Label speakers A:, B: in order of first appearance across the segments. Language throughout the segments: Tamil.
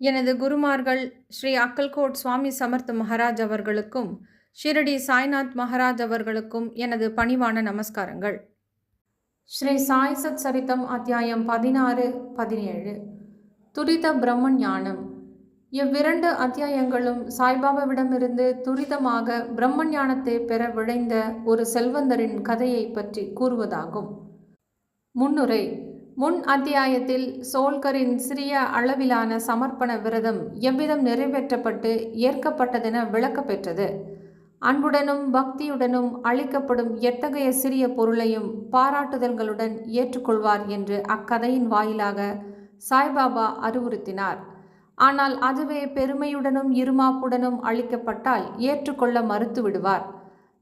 A: எனது குருமார்கள் ஸ்ரீ அக்கல்கோட் சுவாமி சமர்த் மகாராஜ் அவர்களுக்கும் ஷிரடி சாய்நாத் மகாராஜ் அவர்களுக்கும் எனது பணிவான நமஸ்காரங்கள். ஸ்ரீ சாய் சத் சரிதம் அத்தியாயம் பதினாறு பதினேழு. துரித பிரம்ம ஞானம். இவ்விரண்டு அத்தியாயங்களும் சாய்பாபாவிடமிருந்து துரிதமாக பிரம்ம ஞானத்தை பெற விழைந்த ஒரு செல்வந்தரின் கதையை பற்றி கூறுவதாகும். முன்னுரை முன் அத்தியாயத்தில் சோல்கரின் சிறிய அளவிலான சமர்ப்பண விரதம் எவ்விதம் நிறைவேற்றப்பட்டு ஏற்கப்பட்டதென விளக்கப்பெற்றது அன்புடனும் பக்தியுடனும் அளிக்கப்படும் எத்தகைய சிறிய பொருளையும் பாராட்டுதல்களுடன் ஏற்றுக்கொள்வார் என்று அக்கதையின் வாயிலாக சாய்பாபா அறிவுறுத்தினார். ஆனால் அதுவே பெருமையுடனும் இருமாப்புடனும் அளிக்கப்பட்டால் ஏற்றுக்கொள்ள மறுத்து விடுவார்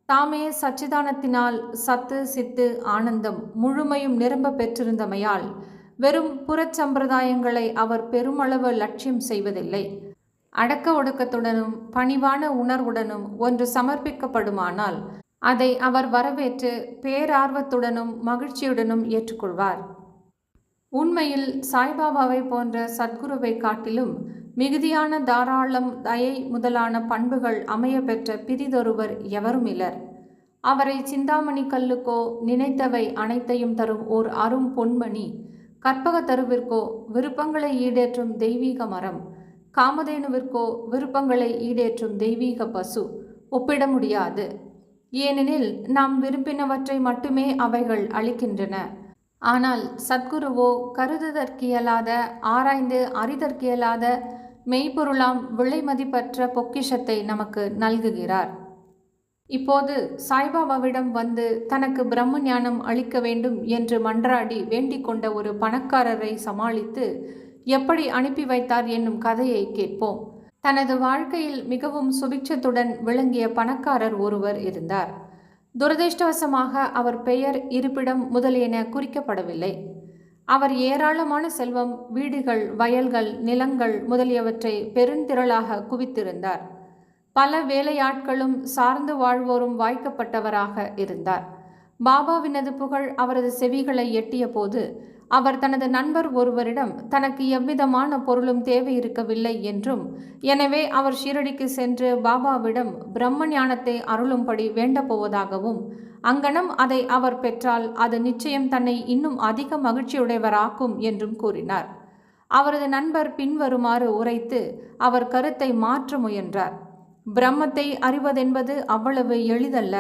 A: தாமே சச்சிதானத்தினால் சத்து சித்து ஆனந்தம் முழுமையும் நிரம்ப பெற்றிருந்தமையால் வெறும் புறச்சம்பிரதாயங்களை அவர் பெருமளவு லட்சியம் செய்வதில்லை. அடக்க ஒடுக்கத்துடனும் பணிவான உணர்வுடனும் ஒன்று சமர்ப்பிக்கப்படுமானால் அதை அவர் வரவேற்று பேரார்வத்துடனும் மகிழ்ச்சியுடனும் ஏற்றுக்கொள்வார். உண்மையில் சாய்பாபாவை போன்ற சத்குருவை காட்டிலும் மிகுதியான தாராளம் தயை முதலான பண்புகள் அமைய பெற்ற பிரிதொருவர் எவருமிலர்? அவரை சிந்தாமணி கல்லுக்கோ நினைத்தவை அனைத்தையும் தரும் ஓர் அரும் பொன்மணி கற்பக தருவிற்கோ விருப்பங்களை ஈடேற்றும் தெய்வீக மரம் காமதேனுவிற்கோ விருப்பங்களை ஈடேற்றும் தெய்வீக பசு ஒப்பிட முடியாது. ஏனெனில் நாம் விரும்பினவற்றை மட்டுமே அவைகள் அளிக்கின்றன. ஆனால் சத்குருவோ கருதுதற்கியலாத ஆராய்ந்து அறிதற்கியலாத மெய்ப்பொருளாம் விலைமதிப்பற்ற பொக்கிஷத்தை நமக்கு நல்குகிறார். இப்போது சாய்பாபாவிடம் வந்து தனக்கு பிரம்ம ஞானம் அளிக்க வேண்டும் என்று மன்றாடி வேண்டிக் கொண்ட ஒரு பணக்காரரை சமாளித்து எப்படி அனுப்பி வைத்தார் என்னும் கதையை கேட்போம் தனது வாழ்க்கையில் மிகவும் சுபிட்சத்துடன் விளங்கிய பணக்காரர் ஒருவர் இருந்தார். துரதிருஷ்டவசமாக அவர் பெயர் இருப்பிடம் முதலியன குறிக்கப்படவில்லை. அவர் ஏராளமான செல்வம் வீடுகள் வயல்கள் நிலங்கள் முதலியவற்றை பெருந்திரளாக குவித்திருந்தார். பல வேலையாட்களும் சார்ந்து வாழ்வோரும் வாய்க்கப்பட்டவராக இருந்தார். பாபாவினது புகழ் அவரது செவிகளை எட்டிய போது அவர் தனது நண்பர் ஒருவரிடம் தனக்கு எவ்விதமான பொருளும் தேவை இருக்கவில்லை என்றும் எனவே அவர் ஷீரடிக்கு சென்று பாபாவிடம் பிரம்ம ஞானத்தை அருளும்படி வேண்டப்போவதாகவும் அங்கனம் அதை அவர் பெற்றால் அது நிச்சயம் தன்னை இன்னும் அதிக மகிழ்ச்சியுடையவராக்கும் என்றும் கூறினார். அவரது நண்பர் பின்வருமாறு உரைத்து அவர் கருத்தை மாற்ற முயன்றார். பிரம்மத்தை அறிவதென்பது அவ்வளவு எளிதல்ல.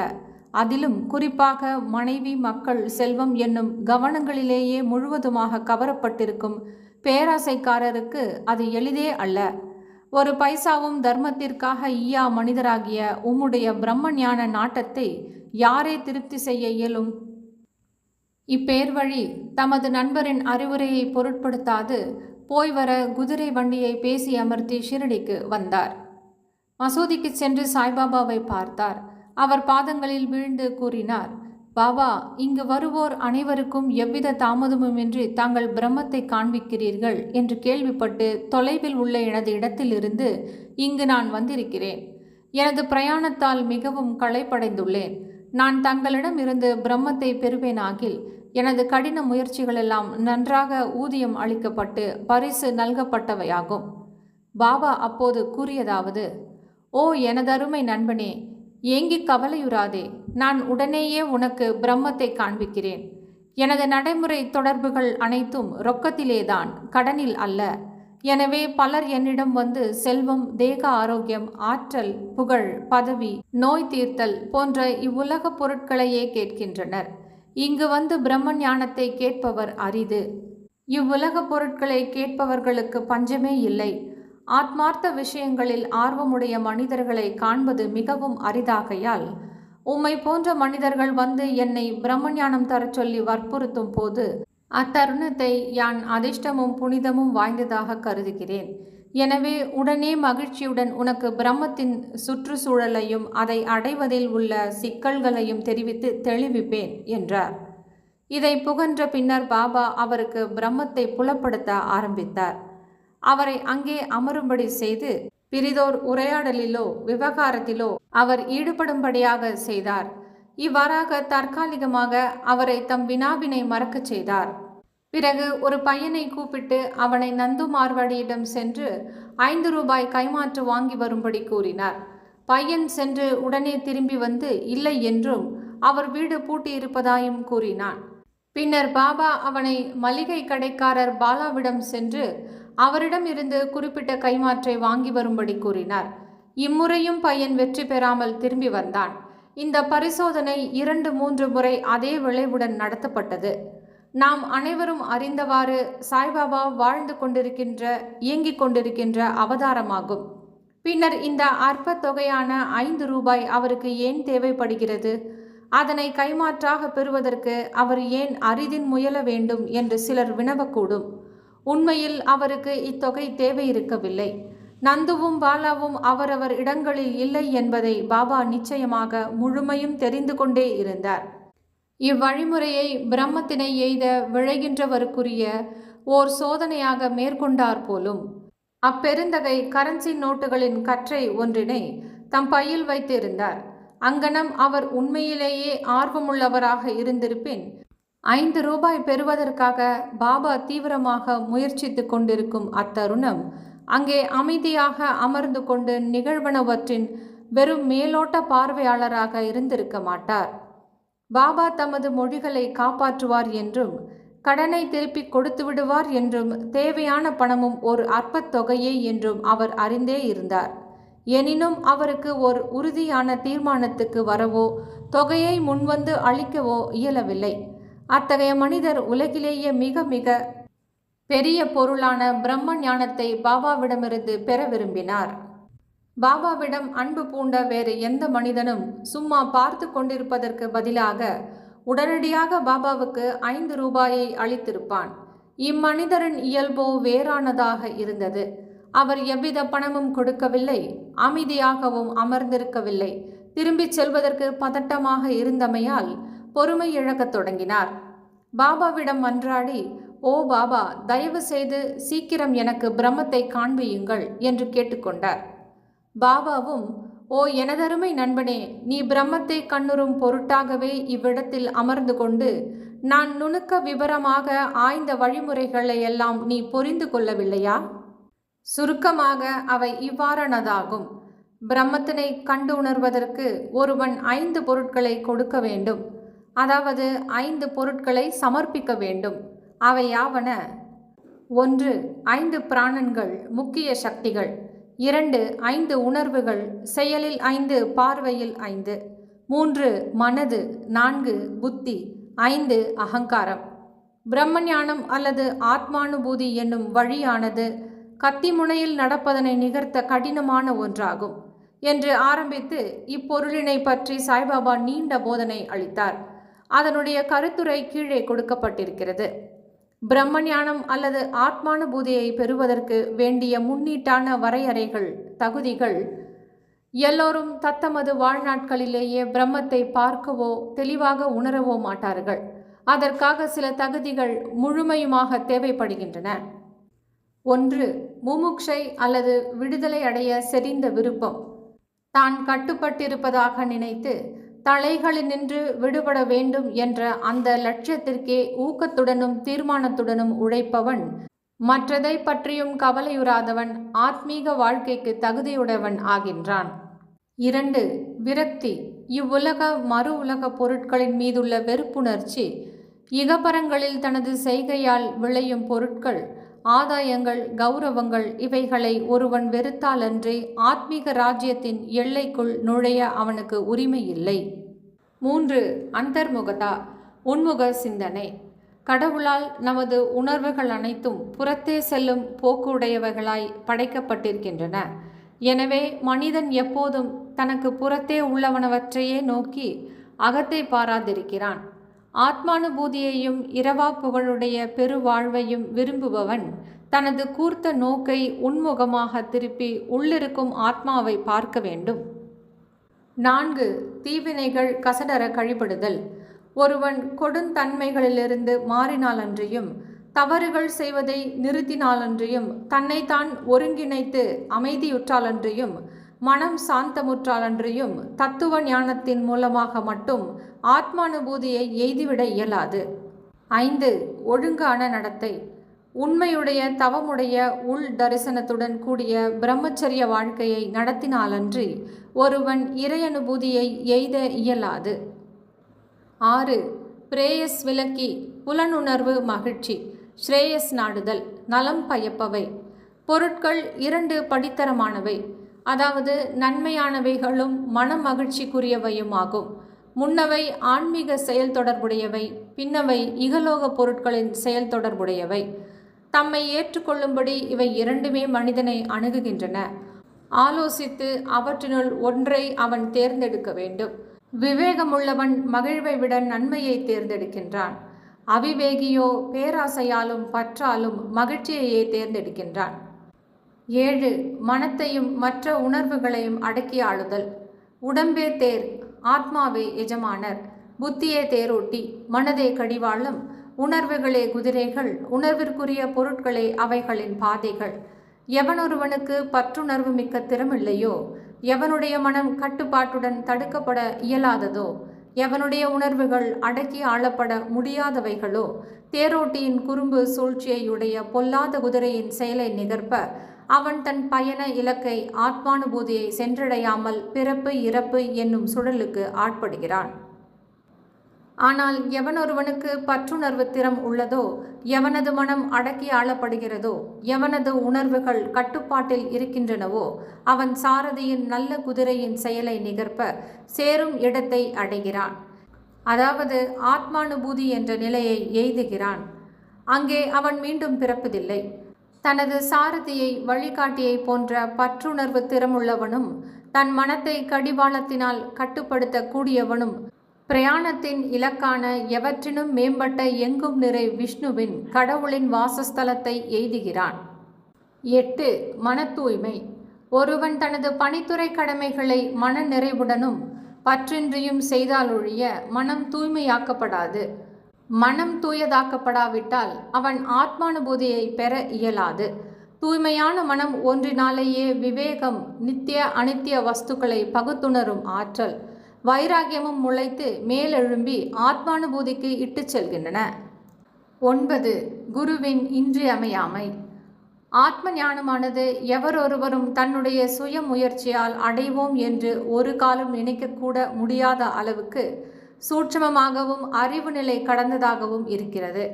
A: அதிலும் குறிப்பாக மனைவி மக்கள் செல்வம் என்னும் கவனங்களிலேயே முழுவதுமாக கவரப்பட்டிருக்கும் பேராசைக்காரருக்கு அது எளிதே அல்ல. ஒரு பைசாவும் தர்மத்திற்காக ஈயா மனிதராகிய உம்முடைய பிரம்ம ஞான நாட்டத்தை யாரை திருப்தி செய்ய இயலும்? இப்பேர் வழி தமது நண்பரின் அறிவுரையை பொருட்படுத்தாது போய் வர குதிரை வண்டியை பேசி அமர்த்தி ஷிரடிக்கு வந்தார். மசூதிக்கு சென்று சாய்பாபாவை பார்த்தார். அவர் பாதங்களில் வீழ்ந்து கூறினார் பாபா இங்கு வருவோர் அனைவருக்கும் எவ்வித தாமதமுமின்றி தாங்கள் பிரம்மத்தை காண்பிக்கிறீர்கள்? என்று கேள்விப்பட்டு தொலைவில் உள்ள எனது இடத்திலிருந்து இங்கு நான் வந்திருக்கிறேன். எனது பிரயாணத்தால் மிகவும் களைப்படைந்துள்ளேன். நான் தங்களிடம் இருந்து பிரம்மத்தை பெறுவேனாகில் எனது கடின முயற்சிகளெல்லாம் நன்றாக ஊதியம் அளிக்கப்பட்டு பரிசு நல்கப்பட்டவையாகும். பாபா அப்போது கூறியதாவது ஓ எனதருமை நண்பனே ஏங்கி கவலையுறாதே. நான் உடனேயே உனக்கு பிரம்மத்தை காண்பிக்கிறேன். எனது நடைமுறை தொடர்புகள் அனைத்தும் ரொக்கத்திலேதான் கடனில் அல்ல. எனவே பலர் என்னிடம் வந்து செல்வம் தேக ஆரோக்கியம் ஆற்றல் புகழ் பதவி நோய் தீர்த்தல் போன்ற இவ்வுலக பொருட்களையே கேட்கின்றனர். இங்கு வந்து பிரம்ம ஞானத்தை கேட்பவர் அரிது. இவ்வுலக பொருட்களை கேட்பவர்களுக்கு பஞ்சமே இல்லை. ஆத்மார்த்த விஷயங்களில் ஆர்வமுடைய மனிதர்களை காண்பது மிகவும் அரிதாகையால் உம்மை போன்ற மனிதர்கள் வந்து என்னை பிரம்மஞானம் தரச் சொல்லி வற்புறுத்தும் போது அத்தருணத்தை யான் அதிர்ஷ்டமும் புனிதமும் வாய்ந்ததாக கருதுகிறேன். எனவே உடனே மகிழ்ச்சியுடன் உனக்கு பிரம்மத்தின் சுற்றுச்சூழலையும் அதை அடைவதில் உள்ள சிக்கல்களையும் தெரிவித்து தெளிவிப்பேன் என்றார். இதை புகன்ற பின்னர் பாபா அவருக்கு பிரம்மத்தை புலப்படுத்த ஆரம்பித்தார். அவரை அங்கே அமரும்படி செய்து பிரிதோர் உரையாடலிலோ விவகாரத்திலோ அவர் ஈடுபடும்படியாக செய்தார். இவ்வாறாக தற்காலிகமாக அவரை தம் வினாவினை மறக்கச் செய்தார். பிறகு ஒரு பையனை கூப்பிட்டு அவனை நந்து மார்வாடியிடம் சென்று ஐந்து ரூபாய் கைமாற்று வாங்கி வரும்படி கூறினார். பையன் சென்று உடனே திரும்பி வந்து இல்லை என்றும் அவர் வீடு பூட்டியிருப்பதாயும் கூறினான். பின்னர் பாபா அவனை மளிகை கடைக்காரர் பாலாவிடம் சென்று அவரிடம் இருந்து குறிப்பிட்ட கைமாற்றை வாங்கி வரும்படி கூறினார். இம்முறையும் பையன் வெற்றி பெறாமல் திரும்பி வந்தான். இந்த பரிசோதனை இரண்டு மூன்று முறை அதே விளைவுடன் நடத்தப்பட்டது. நாம் அனைவரும் அறிந்தவாறு சாய்பாபா வாழ்ந்து கொண்டிருக்கின்ற இயங்கிக் கொண்டிருக்கின்ற அவதாரமாகும். பின்னர் இந்த அற்ப தொகையான ஐந்து ரூபாய் அவருக்கு ஏன் தேவைப்படுகிறது? அதனை கைமாற்றாக பெறுவதற்கு அவர் ஏன் அரிதின் முயல வேண்டும் என்று சிலர் வினவக்கூடும். உண்மையில் அவருக்கு இத்தொகை தேவை இருக்கவில்லை நந்துவும் பாலாவும் அவரவர் இடங்களில் இல்லை என்பதை பாபா நிச்சயமாக முழுமையும் தெரிந்து கொண்டே இருந்தார். இவ்வழிமுறையை பிரம்மத்தினை எய்த விழைகின்றவருக்குரிய ஓர் சோதனையாக மேற்கொண்டார் போலும். அப்பெருந்தகை கரன்சி நோட்டுகளின் கற்றை ஒன்றினை தம் பையில் வைத்திருந்தார். அங்கனம் அவர் உண்மையிலேயே ஆர்வமுள்ளவராக இருந்திருப்பின் ஐந்து ரூபாய் பெறுவதற்காக பாபா தீவிரமாக முயற்சித்து கொண்டிருக்கும் அத்தருணம் அங்கே அமைதியாக அமர்ந்து கொண்டு நிகழ்வனவற்றின் வெறும் மேலோட்ட பார்வையாளராக இருந்திருக்க மாட்டார். பாபா தமது மொழிகளை காப்பாற்றுவார் என்றும் கடனை திருப்பி கொடுத்து விடுவார் என்றும் தேவையான பணமும் ஒரு அற்பத் தொகையே என்றும் அவர் அறிந்தே இருந்தார். எனினும் அவருக்கு ஒரு உறுதியான தீர்மானத்துக்கு வரவோ தொகையை முன்வந்து அளிக்கவோ இயலவில்லை. அத்தகைய மனிதர் உலகிலேயே மிக மிக பெரிய பொருளான பிரம்ம ஞானத்தை பாபாவிடமிருந்து பெற விரும்பினார். பாபாவிடம் அன்பு பூண்ட வேறு எந்த மனிதனும் சும்மா பார்த்து கொண்டிருப்பதற்கு பதிலாக உடனடியாக பாபாவுக்கு ஐந்து ரூபாயை அளித்திருப்பான். இம்மனிதரின் இயல்போ வேறானதாக இருந்தது. அவர் எவ்வித பணமும் கொடுக்கவில்லை அமைதியாகவும் அமர்ந்திருக்கவில்லை. திரும்பிச் செல்வதற்கு பதட்டமாக இருந்தமையால் பொறுமை இழக்கத் தொடங்கினார். பாபாவிடம் மன்றாடி ஓ பாபா தயவு செய்து சீக்கிரம் எனக்கு பிரம்மத்தை காண்பியுங்கள் என்று கேட்டுக்கொண்டார். பாபாவும் ஓ எனதருமை நண்பனே நீ பிரம்மத்தை கண்ணுறும் பொருட்டாகவே இவ்விடத்தில் அமர்ந்து கொண்டு நான் நுணுக்க விவரமாக ஆய்ந்த வழிமுறைகளை எல்லாம் நீ புரிந்து கொள்ளவில்லையா? சுருக்கமாக அவை இவ்வாறானதாகும். பிரம்மத்தினை கண்டு உணர்வதற்கு ஒருவன் ஐந்து பொருட்களை கொடுக்க வேண்டும். அதாவது ஐந்து பொருட்களை சமர்ப்பிக்க வேண்டும். அவையாவன. ஒன்று ஐந்து பிராணன்கள் முக்கிய சக்திகள். இரண்டு ஐந்து உணர்வுகள் செயலில் ஐந்து பார்வையில் ஐந்து. மூன்று மனது. நான்கு புத்தி. ஐந்து அகங்காரம். பிரம்மஞானம் அல்லது ஆத்மானுபூதி என்னும் வழியானது கத்தி முனையில் நடப்பதனை நிகர்த்த கடினமான ஒன்றாகும் என்று ஆரம்பித்து இப்பொருளினை பற்றி சாய்பாபா நீண்ட போதனை அளித்தார். அதனுடைய கருத்துரை கீழே கொடுக்கப்பட்டிருக்கிறது. பிரம்மஞானம் அல்லது ஆத்மானுபூதியை பெறுவதற்கு வேண்டிய முன்னீட்டான வரையறைகள் தகுதிகள். எல்லோரும் தத்தமது வாழ்நாட்களிலேயே பிரம்மத்தை பார்க்கவோ தெளிவாக உணரவோ மாட்டார்கள். அதற்காக சில தகுதிகள் முழுமையுமாக தேவைப்படுகின்றன. ஒன்று முமுக்ஷை அல்லது விடுதலை அடைய செறிந்த விருப்பம். தான் கட்டுப்பட்டிருப்பதாக நினைத்து தலைகளினின்று விடுபட வேண்டும் என்ற அந்த லட்சியத்திற்கே ஊக்கத்துடனும் தீர்மானத்துடனும் உழைப்பவன். மற்றதை பற்றியும் கவலையுறாதவன் ஆத்மீக வாழ்க்கைக்கு தகுதியுடையவன் ஆகின்றான். இரண்டு விரக்தி. இவ்வுலக மறு உலக பொருட்களின் மீதுள்ள வெறுப்புணர்ச்சி இகபரங்களில் தனது செய்கையால் விளையும் பொருட்கள் ஆதாயங்கள் கௌரவங்கள் இவைகளை ஒருவன் வெறுத்தாலன்றி ஆத்மீக ராஜ்யத்தின் எல்லைக்குள் நுழைய அவனுக்கு உரிமை இல்லை மூன்று அந்தர்முகதா உன்முக சிந்தனை. கடவுளால் நமது உணர்வுகள் அனைத்தும் புறத்தே செல்லும் போக்குடையவைகளாய் படைக்கப்பட்டிருக்கின்றன. எனவே மனிதன் எப்போதும் தனக்கு புறத்தே உள்ளவனவற்றையே நோக்கி அகத்தை பாராதிருக்கிறான். ஆத்மானுபூதியையும் இரவா புகழுடைய பெருவாழ்வையும் விரும்புபவன் தனது கூர்த்த நோக்கை உன்முகமாக திருப்பி உள்ளிருக்கும் ஆத்மாவை பார்க்க வேண்டும். நான்கு தீவினைகள் கசடர கழிபடுதல். ஒருவன் கொடுந்தன்மைகளிலிருந்து மாறினாலன்றியும் தவறுகள் செய்வதை நிறுத்தினாலன்றியும் தன்னைத்தான் ஒருங்கிணைத்து அமைதியுற்றாலன்றியும் மனம் சாந்தமுற்றாலன்றியும் தத்துவ ஞானத்தின் மூலமாக மட்டும் ஆத்மானுபூதியை எய்திவிட இயலாது. ஐந்து ஒழுங்கான நடத்தை. உண்மையுடைய தவமுடைய உள் தரிசனத்துடன் கூடிய பிரம்மச்சரிய வாழ்க்கையை நடத்தினாலன்றி ஒருவன் இறையனுபூதியை எய்த இயலாது. ஆறு பிரேயஸ் விலக்கி புலனுணர்வு மகிழ்ச்சி. ஸ்ரேயஸ் நாடுதல் நலம் பயப்பவை. பொருட்கள் இரண்டு படித்தரமானவை. அதாவது நன்மையானவைகளும் மன மகிழ்ச்சிக்குரியவையுமாகும் முன்னவை ஆன்மீக செயல் தொடர்புடையவை பின்னவை இகலோக பொருட்களின் செயல் தொடர்புடையவை. தம்மை ஏற்றுக்கொள்ளும்படி இவை இரண்டுமே மனிதனை அணுகுகின்றன. ஆலோசித்து அவற்றினுள் ஒன்றை அவன் தேர்ந்தெடுக்க வேண்டும். விவேகமுள்ளவன் மகிழ்வை விட நன்மையை தேர்ந்தெடுக்கின்றான். அவிவேகியோ பேராசையாலும் பற்றாலும் மகிழ்ச்சியையே தேர்ந்தெடுக்கின்றான். ஏழு மனத்தையும் மற்ற உணர்வுகளையும் அடக்கி ஆளுதல். உடம்பே தேர் ஆத்மாவே எஜமானர். புத்தியே தேரோட்டி மனதே கடிவாளம். உணர்வுகளே குதிரைகள் உணர்விற்குரிய பொருட்களே அவைகளின் பாதைகள். எவனொருவனுக்கு பற்றுணர்வு மிக்க திறமில்லையோ? எவனுடைய மனம் கட்டுப்பாட்டுடன் தடுக்கப்பட இயலாததோ? எவனுடைய உணர்வுகள் அடக்கி ஆளப்பட முடியாதவைகளோ? தேரோட்டியின் குறும்பு சூழ்ச்சியையுடைய பொல்லாத குதிரையின் செயலை நிகர்ப்ப அவன் தன் பயண இலக்கை ஆத்மானுபூதியை சென்றடையாமல் பிறப்பு இறப்பு என்னும் சுழலுக்கு ஆட்படுகிறான். ஆனால் எவனொருவனுக்கு பற்றுணர்வு திறம் உள்ளதோ எவனது மனம் அடக்கி ஆளப்படுகிறதோ எவனது உணர்வுகள் கட்டுப்பாட்டில் இருக்கின்றனவோ அவன் சாரதியின் நல்ல குதிரையின் செயலை நிகர்ப்ப சேரும் இடத்தை அடைகிறான். அதாவது ஆத்மானுபூதி என்ற நிலையை எய்துகிறான். அங்கே அவன் மீண்டும் பிறப்பதில்லை. தனது சாரதியை வழிகாட்டியை போன்ற பற்றுணர்வு திறமுள்ளவனும் தன் மனத்தை கடிவாளத்தினால் கட்டுப்படுத்த கூடியவனும் பிரயாணத்தின் இலக்கான எவற்றினும் மேம்பட்ட எங்கும் நிறை விஷ்ணுவின் கடவுளின் வாசஸ்தலத்தை எய்துகிறான். எட்டு. மன தூய்மை ஒருவன் தனது பணித்துறை கடமைகளை மன நிறைவுடனும் பற்றின்றியும் செய்தாலொழிய மனம் தூய்மையாக்கப்படாது. மனம் தூயதாக்கப்படாவிட்டால் அவன் ஆத்மானுபூதியை பெற இயலாது. தூய்மையான மனம் ஒன்றினாலேயே விவேகம் நித்திய அனித்திய வஸ்துக்களை பகுத்துணரும் ஆற்றல். வைராகியமும் முளைத்து மேலெழும்பி ஆத்மானுபூதிக்கு இட்டுச் செல்கின்றன. ஒன்பது. குருவின் இன்றியமையாமை. ஆத்ம ஞானமானது எவரொருவரும் தன்னுடைய சுய முயற்சியால் அடைவோம் என்று ஒரு காலம் நினைக்கக்கூட முடியாத அளவுக்கு சூட்சமமாகவும் அறிவு நிலை கடந்ததாகவும் இருக்கிறது.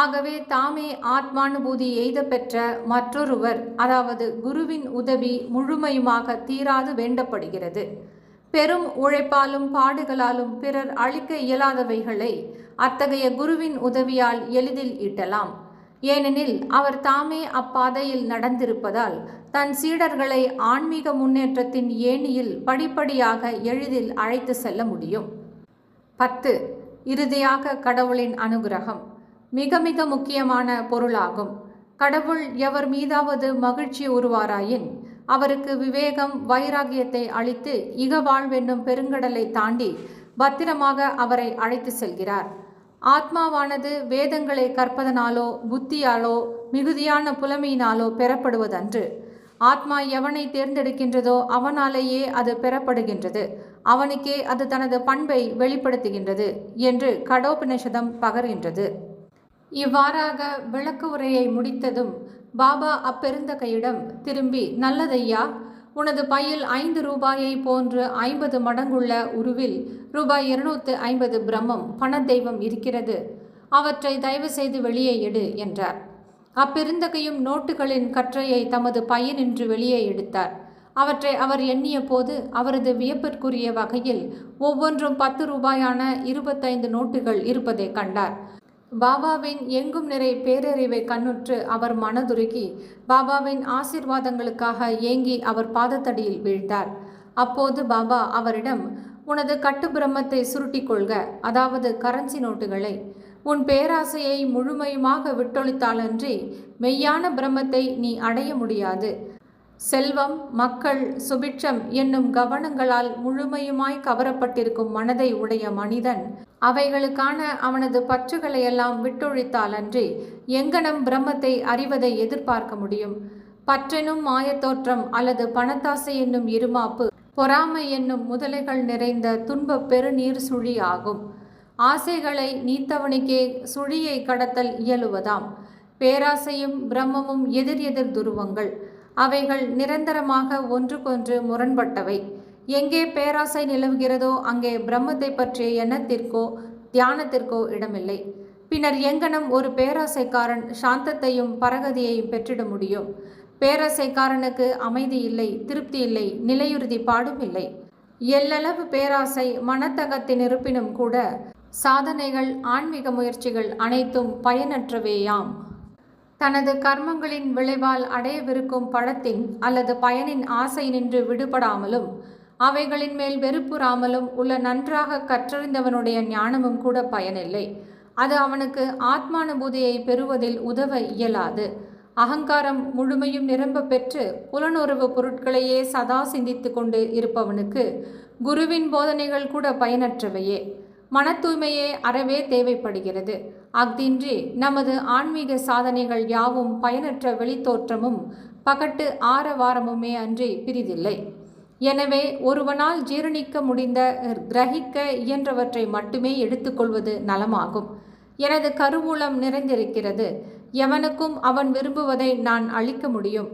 A: ஆகவே தாமே ஆத்மானுபூதி எய்த பெற்ற மற்றொருவர் அதாவது குருவின் உதவி முழுமையுமாக தீராது வேண்டப்படுகிறது. பெரும் உழைப்பாலும் பாடுகளாலும் பிறர் அழிக்க இயலாதவைகளை அத்தகைய குருவின் உதவியால் எளிதில் ஈட்டலாம். ஏனெனில் அவர் தாமே அப்பாதையில் நடந்திருப்பதால் தன் சீடர்களை ஆன்மீக முன்னேற்றத்தின் ஏணியில் படிப்படியாக எளிதில் அழைத்து செல்ல முடியும். பத்து இறுதியாக கடவுளின் அனுகிரகம். மிக மிக முக்கியமான பொருளாகும். கடவுள் எவர் மீதாவது மகிழ்ச்சி உருவாராயின் அவருக்கு விவேகம் வைராகியத்தை அளித்து இக வாழ்வென்னும் பெருங்கடலை தாண்டி பத்திரமாக அவரை அழைத்து செல்கிறார். ஆத்மாவானது வேதங்களை கற்பதனாலோ புத்தியாலோ மிகுதியான புலமையினாலோ பெறப்படுவதன்று. ஆத்மா எவனை தேர்ந்தெடுக்கின்றதோ அவனாலேயே அது பெறப்படுகின்றது. அவனுக்கே அது தனது பண்பை வெளிப்படுத்துகின்றது என்று கடோபனிஷதம் பகர்கின்றது. இவ்வாறாக விளக்கு உரையை முடித்ததும் பாபா அப்பெருந்தகையிடம் திரும்பி நல்லதையா? உனது பையில் ஐந்து ரூபாயை போன்று ஐம்பது மடங்குள்ள உருவில் ரூபாய் இருநூத்து ஐம்பது பிரம்மம் பணத்தெய்வம் இருக்கிறது. அவற்றை தயவு செய்து வெளியே எடு என்றார். அப்பெருந்தகையும் நோட்டுகளின் கற்றையை தமது பையனின்று வெளியே எடுத்தார். அவற்றை அவர் எண்ணிய போது அவரது வியப்பிற்குரிய வகையில் ஒவ்வொன்றும் பத்து ரூபாயான இருபத்தைந்து நோட்டுகள் இருப்பதை கண்டார். பாபாவின் எங்கும் நிறை பேரறிவை கண்ணுற்று அவர் மனதுருகி பாபாவின் ஆசிர்வாதங்களுக்காக ஏங்கி அவர் பாதத்தடியில் வீழ்ந்தார். அப்போது பாபா அவரிடம் உனது கட்டு பிரம்மத்தை சுருட்டி கொள்க அதாவது கரன்சி நோட்டுகளை. உன் பேராசையை முழுமையுமாக விட்டொழித்தாலன்றி மெய்யான பிரம்மத்தை நீ அடைய முடியாது. செல்வம் மக்கள் சுபிட்சம் என்னும் கவனங்களால் முழுமையுமாய் கவரப்பட்டிருக்கும் மனதை உடைய மனிதன் அவைகளுக்கான அவனது பற்றுகளையெல்லாம் விட்டொழித்தாலன்றி எங்கனம் பிரம்மத்தை அறிவதை எதிர்பார்க்க முடியும். பற்றெனும் மாயத்தோற்றம் அல்லது பணத்தாசை என்னும் இருமாப்பு பொறாமை என்னும் முதலைகள் நிறைந்த துன்பப் பெருநீர் சுழி ஆகும் ஆசைகளை நீத்தவனுக்கே சுழியை கடத்தல் இயலுவதாம். பேராசையும் பிரம்மமும் எதிர் எதிர் துருவங்கள். அவைகள் நிரந்தரமாக ஒன்றுக்கொன்று முரண்பட்டவை. எங்கே பேராசை நிலவுகிறதோ அங்கே பிரம்மத்தை பற்றிய எண்ணத்திற்கோ தியானத்திற்கோ இடமில்லை. பின்னர் எங்கனம் ஒரு பேராசைக்காரன் சாந்தத்தையும் பரகதியையும் பெற்றிட முடியும்? பேராசைக்காரனுக்கு அமைதி இல்லை திருப்தி இல்லை நிலையுறுதி பாடும் இல்லை. எல்லளவு பேராசை மனத்தகத்தின் இருப்பினும் கூட சாதனைகள் ஆன்மீக முயற்சிகள் அனைத்தும் பயனற்றவேயாம். தனது கர்மங்களின் விளைவால் அடையவிருக்கும் பழத்தின் அல்லது பயனின் ஆசை நின்று விடுபடாமலும் அவைகளின் மேல் வெறுப்புறாமலும் உள்ள நன்றாக கற்றறிந்தவனுடைய ஞானமும் கூட பயனில்லை. அது அவனுக்கு ஆத்மானுபூதியை பெறுவதில் உதவ இயலாது. அகங்காரம் முழுமையும் நிரம்ப பெற்று புலனுறவு பொருட்களையே சதா சிந்தித்து கொண்டு இருப்பவனுக்கு குருவின் போதனைகள் கூட பயனற்றவையே. மன தூய்மையே அறவே தேவைப்படுகிறது. அஃதின்றி நமது ஆன்மீக சாதனைகள் யாவும் பயனற்ற வெளித்தோற்றமும் பகட்டு ஆரவாரமுமே அன்றி பிரிதில்லை. எனவே ஒருவனால் ஜீரணிக்க முடிந்த கிரகிக்க இயன்றவற்றை மட்டுமே எடுத்துக்கொள்வது நலமாகும். எனது கருவூலம் நிறைந்திருக்கிறது. எவனுக்கும் அவன் விரும்புவதை நான் அளிக்க முடியும்.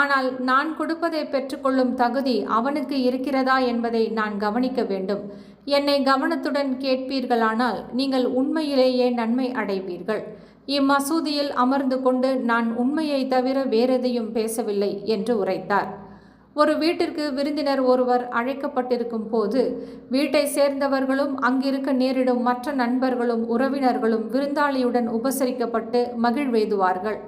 A: ஆனால் நான் கொடுப்பதை பெற்றுக்கொள்ளும் தகுதி அவனுக்கு இருக்கிறதா என்பதை நான் கவனிக்க வேண்டும். என்னை கவனத்துடன் கேட்பீர்களானால் நீங்கள் உண்மையிலேயே நன்மை அடைவீர்கள். இம்மசூதியில் அமர்ந்து கொண்டு நான் உண்மையை தவிர வேறெதையும் பேசவில்லை என்று உரைத்தார். ஒரு வீட்டிற்கு விருந்தினர் ஒருவர் அழைக்கப்பட்டிருக்கும் போது வீட்டை சேர்ந்தவர்களும் அங்கிருக்க நேரிடும் மற்ற நண்பர்களும் உறவினர்களும் விருந்தாளியுடன் உபசரிக்கப்பட்டு மகிழ்வெய்துவார்கள்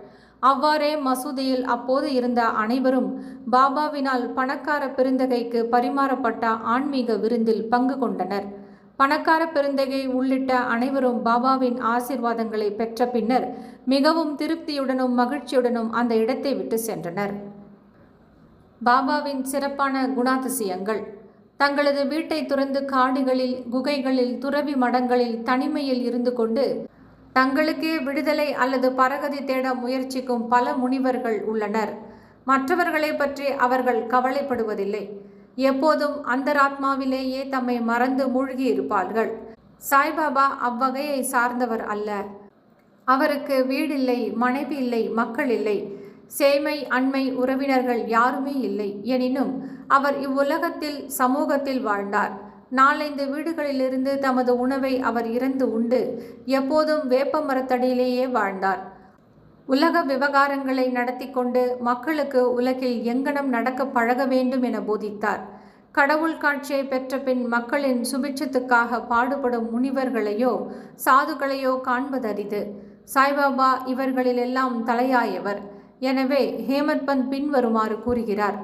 A: அவ்வாறே மசூதியில் அப்போது இருந்த அனைவரும் பாபாவினால் பணக்கார பெருந்தகைக்கு பரிமாறப்பட்ட ஆன்மீக விருந்தில் பங்கு கொண்டனர். பணக்கார பெருந்தகை உள்ளிட்ட அனைவரும் பாபாவின் ஆசிர்வாதங்களை பெற்ற பின்னர் மிகவும் திருப்தியுடனும் மகிழ்ச்சியுடனும் அந்த இடத்தை விட்டு சென்றனர். பாபாவின் சிறப்பான குணாதிசயங்கள். தங்களது வீட்டை துறந்து காடுகளில் குகைகளில் துறவி மடங்களில் தனிமையில் இருந்து கொண்டு தங்களுக்கே விடுதலை அல்லது பரகதி தேட முயற்சிக்கும் பல முனிவர்கள் உள்ளனர். மற்றவர்களை பற்றி அவர்கள் கவலைப்படுவதில்லை. எப்போதும் அந்தராத்மாவிலேயே தம்மை மறந்து மூழ்கி இருப்பார்கள். சாய்பாபா அவ்வகையை சார்ந்தவர் அல்ல. அவருக்கு வீடில்லை மனைவி இல்லை மக்கள் இல்லை. சேமை அண்மை உறவினர்கள் யாருமே இல்லை. எனினும் அவர் இவ்வுலகத்தில் சமூகத்தில் வாழ்ந்தார். நாலைந்து வீடுகளிலிருந்து தமது உணவை அவர் இறந்து உண்டு. எப்போதும் வேப்ப மரத்தடியிலேயே வாழ்ந்தார். உலக விவகாரங்களை நடத்தி கொண்டு மக்களுக்கு உலகில் எங்கனம் நடக்க பழக வேண்டும் என போதித்தார். கடவுள் காட்சியை பெற்ற பின் மக்களின் சுபிட்சத்துக்காக பாடுபடும் முனிவர்களையோ சாதுக்களையோ காண்பதரிது. சாய்பாபா இவர்களிலெல்லாம் தலையாயவர். எனவே ஹேமந்த் பந்த் பின்வருமாறு கூறுகிறார்.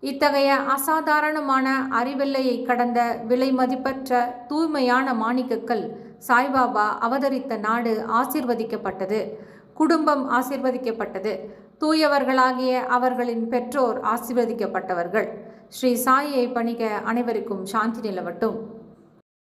A: இத்தகைய அசாதாரணமான அறிவெல்லையை கடந்த விலை மதிப்பற்ற தூய்மையான மாணிக்கக்கல் சாய்பாபா அவதரித்த நாடு ஆசிர்வதிக்கப்பட்டது. குடும்பம் ஆசிர்வதிக்கப்பட்டது. தூயவர்களாகிய அவர்களின் பெற்றோர் ஆசிர்வதிக்கப்பட்டவர்கள். ஸ்ரீ சாயை பணிக அனைவருக்கும் சாந்தி நிலவட்டும்.